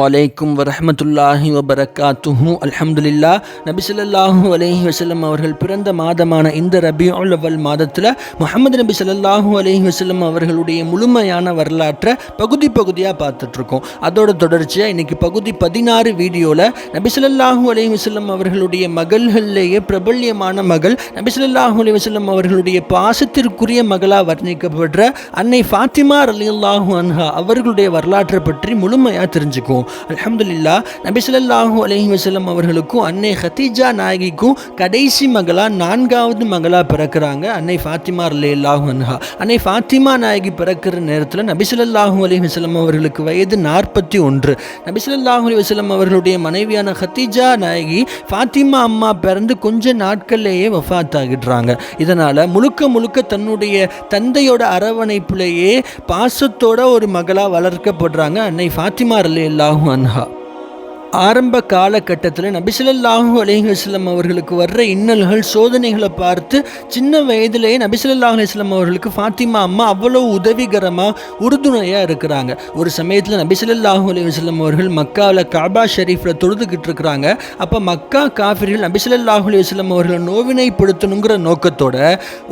வலைக்கும் வரமத்துல்லாஹி வபரகாத்துஹு அல்ஹம்துலில்லா நபி அலஹி அலைஹி அவர்கள் பிறந்த மாதமான இந்த ரபியுல் அவல் மாதத்தில் முகமது நபி ஸல்லல்லாஹு அலஹி வஸல்லம் அவர்களுடைய முழுமையான வரலாற்றை பகுதி பகுதியாக பார்த்துட்ருக்கோம். அதோட தொடர்ச்சியாக இன்றைக்கி பகுதி பதினாறு வீடியோவில் நபி அலஹி அலைஹி அவர்களுடைய மகள்களிலேயே பிரபல்யமான மகள் நபி அலி அலைஹி அவர்களுடைய பாசத்திற்குரிய மகளாக வர்ணிக்கப்படுற அன்னை ஃபாத்திமா ரலியல்லாஹு அன்ஹா அவர்களுடைய வரலாற்றை பற்றி முழுமையாக தெரிஞ்சுக்குவோம். அல்ஹம்துலில்லா நபி ஸல்லல்லாஹு அலைஹி அவர்களுக்கும் அன்னை ஹத்தீஜா நாயகிக்கும் கடைசி மகளாக நான்காவது மகளாக பிறக்கிறாங்க. அன்னை ஃபாத்திமா அல்லாஹூ அன்ஹா. அன்னை ஃபாத்திமா நாயகி பிறக்கிற நேரத்தில் நபி ஸல்லல்லாஹு வசலம் அவர்களுக்கு வயது நாற்பத்தி ஒன்று. நபி அலி வசலம் அவர்களுடைய மனைவியான ஹத்தீஜா நாயகி ஃபாத்திமா அம்மா பிறந்து கொஞ்ச நாட்கள்லேயே வஃபாத் ஆகிடுறாங்க இதனால் முழுக்க முழுக்க தன்னுடைய தந்தையோட அரவணைப்புலேயே பாசத்தோட ஒரு மகளாக வளர்க்கப்படுறாங்க. அன்னை ஃபாத்திமா அல்லாஹூ அன்ஹா ஆரம்ப காலகட்டத்தில் நபிசல்லாஹூ அலைஹி அவர்களுக்கு வர்ற இன்னல்கள் சோதனைகளை பார்த்து சின்ன வயதிலேயே நபிசல்லாஹ் அலிஸ்லாம் அவர்களுக்கு ஃபாத்திமா அம்மா அவ்வளோ உதவிகரமாக உறுதுணையாக இருக்கிறாங்க. ஒரு சமயத்தில் நபிசல்லாஹூ அலைஹி அவர்கள் மக்காவில் காபா ஷெரீஃபில் தொழுதுகிட்டு இருக்கிறாங்க. அப்போ மக்கா காஃபிர்கள் நபிசல்லாஹூ அலைஹி வஸல்லம் அவர்களை நோவினைப்படுத்தணுங்கிற நோக்கத்தோட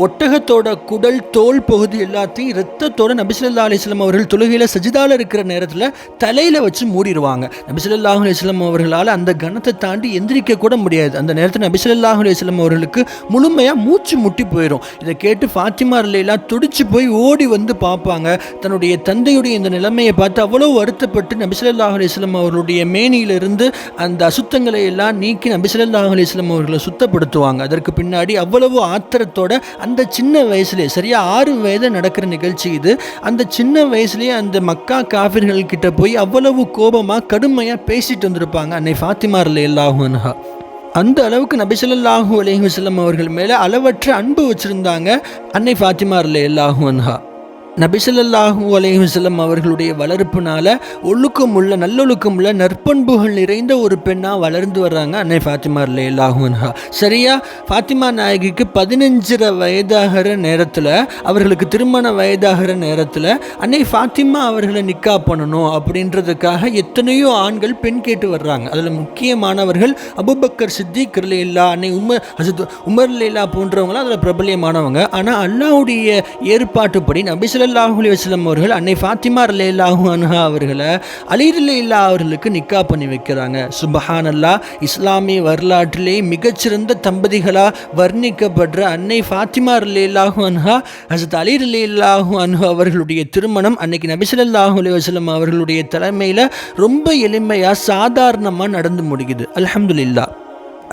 ஒட்டகத்தோட குடல் தோல் பகுதி எல்லாத்தையும் இரத்தத்தோட நபிசல்லா அலிஸ்லாம் அவர்கள் தொழுகையில் சஜிதால இருக்கிற நேரத்தில் தலையில் வச்சு மூடிடுவாங்க நபிசல்லாஹூ அலிஸ்லாம் அவர்களால் அந்த கணத்தை தாண்டி எந்திரிக்க கூட முடியாது. அந்த நேரத்தில் நபிசல்லாஹூ அலிஸ்லாம் அவர்களுக்கு முழுமையாக மூச்சு முட்டி போயிடும் இதை கேட்டு ஃபாத்திமா இல்லைலாம் துடிச்சு போய் ஓடி வந்து பார்ப்பாங்க. தன்னுடைய தந்தையுடைய இந்த நிலைமையை பார்த்து அவ்வளோ வருத்தப்பட்டு நபிசல்லாஹூ அலிஸ்லம் அவர்களுடைய மேனியிலிருந்து அந்த அசுத்தங்களை எல்லாம் நீக்கி நபிசல்லாஹூ அலிஸ்லம் அவர்களை சுத்தப்படுத்துவாங்க. அதற்கு பின்னாடி அவ்வளவு ஆத்திரத்தோட அந்த சின்ன வயசுலேயே சரியாக ஆறு வயது நடக்கிற நிகழ்ச்சி இது. அந்த சின்ன வயசுலேயே அந்த மக்கா காஃபிர்கள் கிட்ட போய் அவ்வளவு கோபமாக கடுமையாக பேசிட்டு இருந்திருப்பாங்க அன்னை ஃபாத்திமா அல்லாஹுன்ஹா அந்த அளவுக்கு நபிசல்லாஹூ அலேஹி வசல்லம் அவர்கள் மேலே அளவற்ற அன்பு வச்சுருந்தாங்க அன்னை ஃபாத்திமா அல்லாஹுன்ஹா நபிசல்லாஹூ அலைஹி அவர்களுடைய வளர்ப்புனால ஒழுக்கம் உள்ள நல்லொழுக்கம் உள்ள நற்பண்புகள் நிறைந்த ஒரு பெண்ணாக வளர்ந்து வர்றாங்க அன்னை ஃபாத்திமா அல்லாஹுன்ஹா சரியா? ஃபாத்திமா நாயகிக்கு பதினஞ்சரை வயதாகிற நேரத்தில் அவர்களுக்கு திருமண வயதாகிற நேரத்தில் அன்னை ஃபாத்திமா அவர்களை நிக்கா பண்ணணும் அப்படின்றதுக்காக எத்தனையோ ஆண்கள் பெண் கேட்டு வர்றாங்க. அதில் முக்கியமானவர்கள் அபுபக்கர் சித்திக் இல்லா அன்னை உமர் ஹசத் உமர் லேலா போன்றவங்களாம் அதில் பிரபலியமானவங்க. ஆனால் அல்லாவுடைய ஏற்பாட்டுப்படி நபிசல் சல்லாஹூ அலி வஸ்லம் அவர்கள் அன்னை ஃபாத்திமா ரலேலாஹூ அன்ஹா அவர்களை அலிரலே இல்லா அவர்களுக்கு நிக்கா பண்ணி வைக்கிறாங்க. சுபஹான் அல்லா இஸ்லாமிய வரலாற்றிலே மிகச்சிறந்த தம்பதிகளாக வர்ணிக்கப்படுற அன்னை ஃபாத்திமா ரலேலாஹூ அன்ஹா ஹசத் அலி ரலேலாஹூ அன்ஹா அவர்களுடைய திருமணம் அன்னைக்கு நபிசல்லாஹூ அலி வஸ்லம் அவர்களுடைய தலைமையில் ரொம்ப எளிமையாக சாதாரணமாக நடந்து முடியுது அலமதுல்லா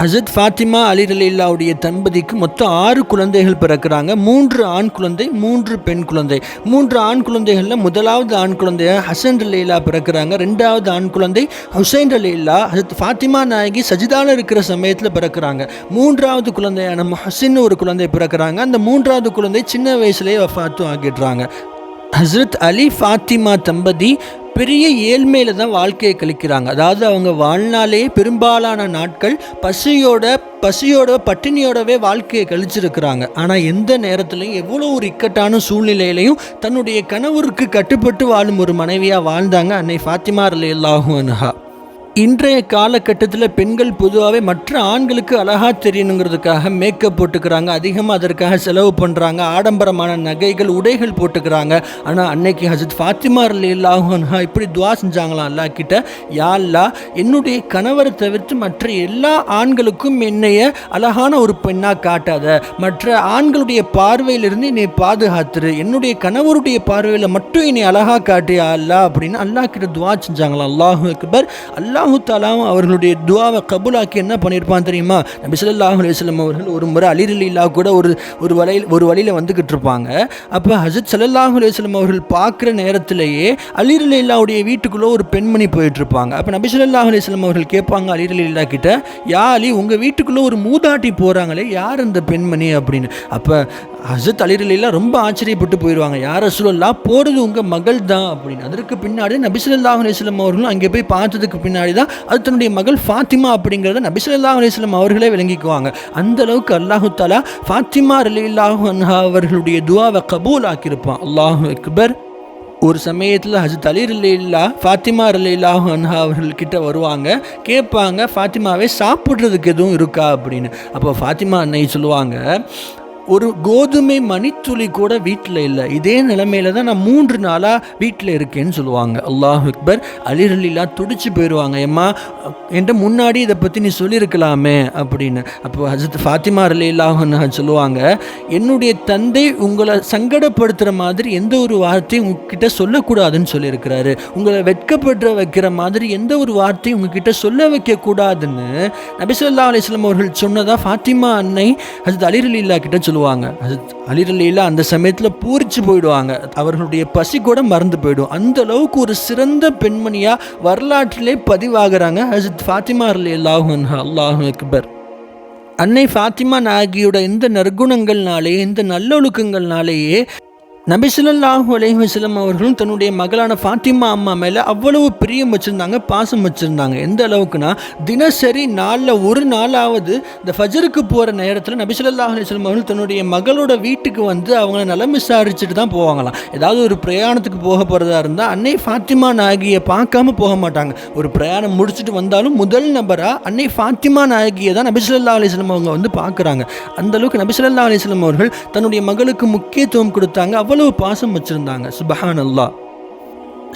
ஹசத் ஃபாத்திமா அலி அலில்லாவுடைய தம்பதிக்கு மொத்தம் ஆறு குழந்தைகள் பிறக்கிறாங்க. மூன்று ஆண் குழந்தை மூன்று பெண் குழந்தை. மூன்று ஆண் குழந்தைகளில் முதலாவது ஆண் குழந்தைய ஹசன் ரலீலா பிறக்கிறாங்க. ரெண்டாவது ஆண் குழந்தை ஹுசைன் ரலீலா ஹசத் ஃபாத்திமா நாயகி சஜிதால இருக்கிற சமயத்தில் பிறக்கிறாங்க. மூன்றாவது குழந்தையான ஹசின் ஒரு குழந்தை பிறக்கிறாங்க. அந்த மூன்றாவது குழந்தை சின்ன வயசுலேயே வஃபாத்தும் ஆகிடுறாங்க. ஹசரத் அலி ஃபாத்திமா தம்பதி பெரிய ஏழ்மையில் தான் வாழ்க்கையை கழிக்கிறாங்க. அதாவது அவங்க வாழ்நாளே பெரும்பாலான நாட்கள் பசியோட பசியோட பட்டினியோடவே வாழ்க்கையை கழிச்சிருக்கிறாங்க. ஆனால் எந்த நேரத்துலையும் எவ்வளோ ஒரு இக்கட்டான சூழ்நிலையிலையும் தன்னுடைய கணவருக்கு கட்டுப்பட்டு வாழும் ஒரு மனைவியாக வாழ்ந்தாங்க அன்னை ஃபாத்திமா ரலி அல்லாஹூ அன்ஹா. இன்றைய காலகட்டத்தில் பெண்கள் பொதுவாகவே மற்ற ஆண்களுக்கு அழகாக தெரியணுங்கிறதுக்காக மேக்கப் போட்டுக்கிறாங்க அதிகமாக அதற்காக செலவு பண்ணுறாங்க ஆடம்பரமான நகைகள் உடைகள் போட்டுக்கிறாங்க. ஆனால் அன்னைக்கு ஹசத் ஃபாத்திமா இல்லாஹா இப்படி துவா செஞ்சாங்களாம் அல்லா கிட்ட யாழ்லா என்னுடைய கணவரை தவிர்த்து மற்ற எல்லா ஆண்களுக்கும் என்னைய அழகான ஒரு பெண்ணாக காட்டாத. மற்ற ஆண்களுடைய பார்வையிலிருந்து என்னை பாதுகாத்துரு. என்னுடைய கணவருடைய பார்வையில் மட்டும் என்னை அழகாக காட்டியா அல்லா அப்படின்னு அல்லா கிட்ட துவா செஞ்சாங்களாம். அல்லாஹு அக்பர். அல்லா அல்லாஹு தாலாவும் அவர்களுடைய துவாவை கபுலாக்கி என்ன பண்ணியிருப்பான் தெரியுமா? நபி சொல்லாஹு அலுவலம் அவர்கள் ஒரு முறை அலிரலீலா கூட ஒரு ஒரு வலையில் ஒரு வழியில் வந்துக்கிட்டு இருப்பாங்க. அப்போ ஹசத் சல்லாஹூ அலுவலம் அவர்கள் பார்க்குற நேரத்திலேயே அலிரலீலாவுடைய வீட்டுக்குள்ளே ஒரு பெண்மணி போயிட்டுருப்பாங்க. அப்போ நபி சொல்லாஹ் அலுவலம் அவர்கள் கேட்பாங்க அலிரலீலா கிட்ட யா அலி உங்கள் வீட்டுக்குள்ளே ஒரு மூதாட்டி போகிறாங்களே யார் அந்த பெண்மணி? அப்படின்னு. அப்போ ஹசத் அலிரலீலா ரொம்ப ஆச்சரியப்பட்டு போயிடுவாங்க யார் சொல்லலாம் போகிறது உங்கள் மகள் தான் அப்படின்னு. அதற்கு பின்னாடி நபிசுல்லாஹ் அலுவலம் அவர்களும் அங்கே போய் பார்த்ததுக்கு பின்னாடி தான் அது தன்னுடைய மகள் ஃபாத்திமா அப்படிங்கிறத நபிசல்லா அலிஸ்லாம் அவர்களே விளங்கிக்குவாங்க. அந்த அளவுக்கு அல்லாஹு தாலா ஃபாத்திமா அலில்லாஹு அன்ஹா அவர்களுடைய துவாவை கபூல் ஆக்கியிருப்பான் அல்லாஹு அக்பர். ஒரு சமயத்தில் ஹஜத் அலி ரலீலா ஃபாத்திமா ரலீலா அன்ஹா அவர்கள் கிட்ட வருவாங்க. கேட்பாங்க ஃபாத்திமாவே சாப்பிட்றதுக்கு எதுவும் இருக்கா? அப்படின்னு. அப்போ ஃபாத்திமா அன்னை சொல்லுவாங்க ஒரு கோதுமை மணித்துளி கூட வீட்டில் இல்லை. இதே நிலைமையில தான் நான் மூன்று நாளாக வீட்டில் இருக்கேன்னு சொல்லுவாங்க. அல்லாஹ் அக்பர். அலிரலிலாம் துடிச்சு போயிடுவாங்க ஏம்மா என்கிட்ட முன்னாடி இதை பற்றி நீ சொல்லியிருக்கலாமே அப்படின்னு. அப்போ ஹசத் ஃபாத்திமா அலிலாஹன்னு சொல்லுவாங்க என்னுடைய தந்தை உங்களை சங்கடப்படுத்துகிற மாதிரி எந்த ஒரு வார்த்தையும் உங்ககிட்ட சொல்லக்கூடாதுன்னு சொல்லியிருக்கிறாரு. உங்களை வெட்கப்படுற வைக்கிற மாதிரி எந்த ஒரு வார்த்தையும் உங்ககிட்ட சொல்ல வைக்கக்கூடாதுன்னு நபிசல்லா அலிஸ்லாம் அவர்கள் சொன்னதாக ஃபாத்திமா அன்னை ஹசத் அலிரலில்லா கிட்ட சொல்லுவாங்க. ஹசரத் அலிரலில்லா அந்த சமயத்தில் பூரிச்சு போயிடுவாங்க. அவர்களுடைய பசி கூட மறந்து போயிடும். அந்த அளவுக்கு ஒரு சிறந்த பெண்மணியா வரலாற்றிலே பதிவாகிறாங்க ஹசரத் ஃபாத்திமா அலி அல்லாஹு அல்லாஹு அக்பர். அன்னை ஃபாத்திமா நாகியோட இந்த நற்குணங்கள்னாலேயே இந்த நல்லொழுக்கங்கள்னாலேயே நபிசுல்லாஹூ அலைஹி அவர்களும் தன்னுடைய மகளான ஃபாத்திமா அம்மா மேலே அவ்வளவு பிரியம் வச்சுருந்தாங்க பாசம் வச்சுருந்தாங்க. எந்த அளவுக்குனா தினசரி நாளில் ஒரு நாளாவது இந்த ஃபஜருக்கு போகிற நேரத்தில் நபிசுல்லாஹு அலிஸ்லம் அவர்கள் தன்னுடைய மகளோட வீட்டுக்கு வந்து அவங்கள நலம் விசாரிச்சுட்டு தான் போவாங்களாம். ஏதாவது ஒரு பிரயாணத்துக்கு போக போகிறதா இருந்தால் அன்னை ஃபாத்திமா நாயகியை பார்க்காம போக மாட்டாங்க. ஒரு பிரயாணம் முடிச்சுட்டு வந்தாலும் முதல் நபராக அன்னை ஃபாத்திமா நாயகியை தான் நபிசுல்லா அலிஸ்லம் அவங்க வந்து பார்க்குறாங்க. அந்தளவுக்கு நபிசுல்லா அலிஸ்லம் அவர்கள் தன்னுடைய மகளுக்கு முக்கியத்துவம் கொடுத்தாங்க. அவ்வளவு பாசம் வச்சுருந்தாங்க. சுபஹான் அல்லா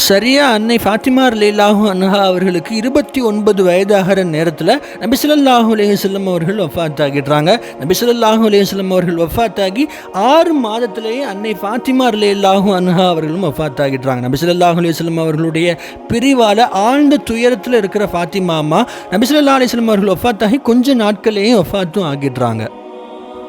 சரியாக அன்னை ஃபாத்திமா லீலாஹு அன்ஹா அவர்களுக்கு இருபத்தி ஒன்பது வயதாகிற நேரத்தில் நபிசுல்லாஹு அலையுசல்லம் அவர்கள் ஒஃபாத் ஆகிடுறாங்க நபிசுல்லாஹு அலையுசல்லம் அவர்கள் ஒஃபாத் ஆகி ஆறு மாதத்திலேயே அன்னை ஃபாத்திமா லீலாஹு அன்ஹா அவர்களும் ஒஃபாத் ஆகிடுறாங்க நபிசுல்லாஹு அலையுசல்லம் அவர்களுடைய பிரிவால் ஆழ்ந்த துயரத்தில் இருக்கிற ஃபாத்திமா அம்மா நபிசுல்லா அலிஸ்லம் அவர்கள் ஒஃபாத் ஆகி கொஞ்ச நாட்களையும் ஒஃபாத்தும் ஆகிடுறாங்க.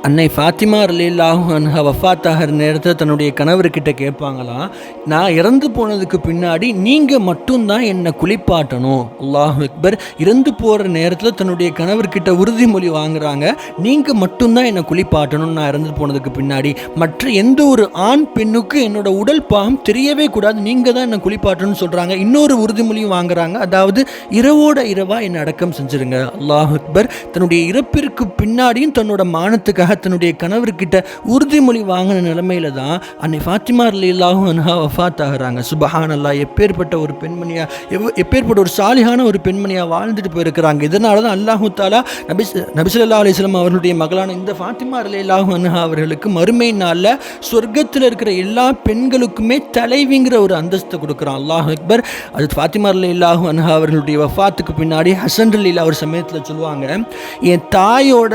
அன்னை ஃபாத்திமா ரலீல்லாஹு அன்ஹா வஃபாத் நேரத்தில் தன்னுடைய கணவர்கிட்ட கேட்பாங்களாம் நான் இறந்து போனதுக்கு பின்னாடி நீங்கள் மட்டும்தான் என்னை குளிப்பாட்டணும். அல்லாஹ் அக்பர். இறந்து போகிற நேரத்தில் தன்னுடைய கணவர்கிட்ட உறுதிமொழி வாங்குறாங்க நீங்கள் மட்டும்தான் என்னை குளிப்பாட்டணும் நான் இறந்து போனதுக்கு பின்னாடி. மற்ற எந்த ஒரு ஆண் பெண்ணுக்கு என்னோட உடல் பாகம் தெரியவே கூடாது நீங்கள் தான் என்னை குளிப்பாட்டணும்னு சொல்கிறாங்க இன்னொரு உறுதிமொழியும் வாங்குறாங்க அதாவது இரவோட இரவாக என்னை அடக்கம் செஞ்சுருங்க. அல்லாஹ் அக்பர். தன்னுடைய இறப்பிற்கு பின்னாடியும் தன்னோட மானத்துக்காக தன்னுடைய கணவர்கிட்ட உறுதிமொழி வாங்கின நிலைமையில தான் அன்னை ஃபாத்திமா இல்லாஹும் அன்ஹா வஃபாத் ஆகிறாங்க சுபஹான் அல்லா எப்பேற்பட்ட ஒரு பெண்மணியாக எவ் எப்பேற்பட்ட ஒரு சாலிகான ஒரு பெண்மணியாக வாழ்ந்துட்டு போயிருக்கிறாங்க. இதனால தான் அல்லாஹு தாலா நபிஸ் நபிசுல்லா அலிஸ்லாம் அவர்களுடைய மகளான இந்த ஃபாத்திமா அல்லாஹு அன்ஹா அவர்களுக்கு மறுமை நாளில் சொர்க்கத்தில் இருக்கிற எல்லா பெண்களுக்குமே தலைவிங்கிற ஒரு அந்தஸ்தை கொடுக்குறான். அல்லாஹ் அக்பர். அது ஃபாத்திமா இல்லாஹு அன்ஹா அவர்களுடைய வஃபாத்துக்கு பின்னாடி ஹசன் லீலா ஒரு சமயத்தில் சொல்லுவாங்க என் தாயோட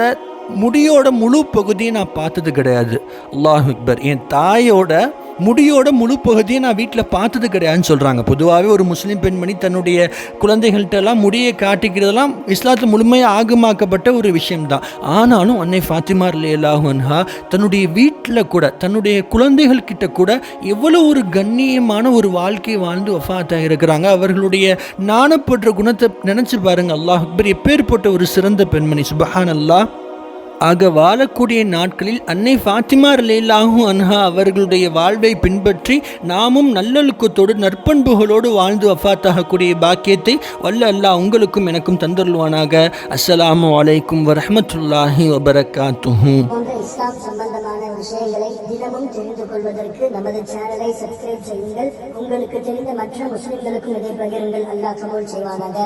முடியோட முழு பகுதியை நான் பார்த்தது கிடையாது. அல்லாஹ் அக்பர் என் தாயோட முடியோட முழு பகுதியை நான் வீட்டில் பார்த்தது கிடையாதுன்னு சொல்கிறாங்க பொதுவாகவே ஒரு முஸ்லீம் பெண்மணி தன்னுடைய குழந்தைகள்கிட்ட எல்லாம் முடியை காட்டிக்கிறதெல்லாம் இஸ்லாத்தில் முழுமையாக ஆகமாக்கப்பட்ட ஒரு விஷயம்தான். ஆனாலும் அன்னை ஃபாத்திமா அன்ஹா தன்னுடைய வீட்டில் கூட தன்னுடைய குழந்தைகள் கிட்ட கூட எவ்வளோ ஒரு கண்ணியமான ஒரு வாழ்க்கை வாழ்ந்து வஃபாத்தாக இருக்கிறாங்க. அவர்களுடைய நாணப்படுற குணத்தை நினச்சி பாருங்க. அல்லாஹ் அக்பர் எப்பேற்பட்ட ஒரு சிறந்த பெண்மணி. சுபஹான் அல்லாஹ் ஆக வாழக்கூடிய நாட்களில் அன்னை ஃபாத்திமா லேலாகும் அன்ஹா அவர்களுடைய வாழ்வை பின்பற்றி நாமும் நல்லொழுக்கத்தோடு நற்பண்புகளோடு வாழ்ந்து வஃத்தாகக்கூடிய பாக்கியத்தை வல்ல அல்லா உங்களுக்கும் எனக்கும் தந்தருள்வானாக. அஸ்ஸலாமு வலைக்கும் வரமத்துல்லாஹி வபரகாத்துஹூ. இஸ்லாம் சம்பந்தமான விஷயங்களை தினமும் தெரிந்து கொள்வதற்கு நமது சேனலை சப்ஸ்கிரைப் செய்யுங்கள். உங்களுக்கு தெரிந்த மற்ற முஸ்லிம்களுக்கும் இதை பகிருங்கள். அல்லாஹ் கபூல் செய்வானாக.